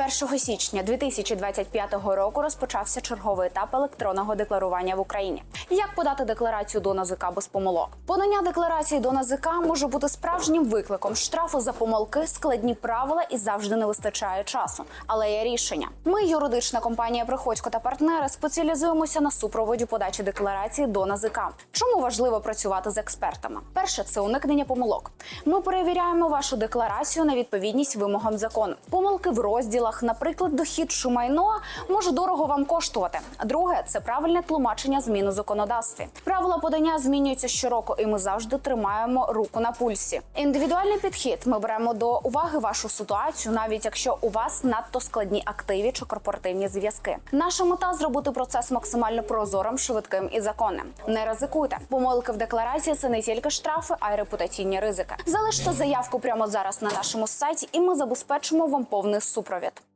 1 січня 2025 року розпочався черговий етап електронного декларування в Україні. Як подати декларацію до НАЗК без помилок? Подання декларації до НАЗК може бути справжнім викликом штрафу за помилки, складні правила і завжди не вистачає часу. Але є рішення. Ми, юридична компанія Приходько та партнери, спеціалізуємося на супроводі подачі декларації до НАЗК. Чому важливо працювати з експертами? Перше це уникнення помилок. Ми перевіряємо вашу декларацію на відповідність вимогам закону. Помилки в розділах, наприклад, дохід чи майно, може дорого вам коштувати. Друге це правильне тлумачення змін у законодавстві. Правила подання змінюються щороку, і ми завжди тримаємо руку на пульсі. Індивідуальний підхід ми беремо до уваги вашу ситуацію, навіть якщо у вас надто складні активі чи корпоративні зв'язки. Наша мета зробити процес максимально прозорим, швидким і законним. Не ризикуйте. Помилки в декларації це не тільки штрафи, а й репутаційні ризики. Залиште заявку прямо зараз на нашому сайті, і ми забезпечимо вам повний супровід.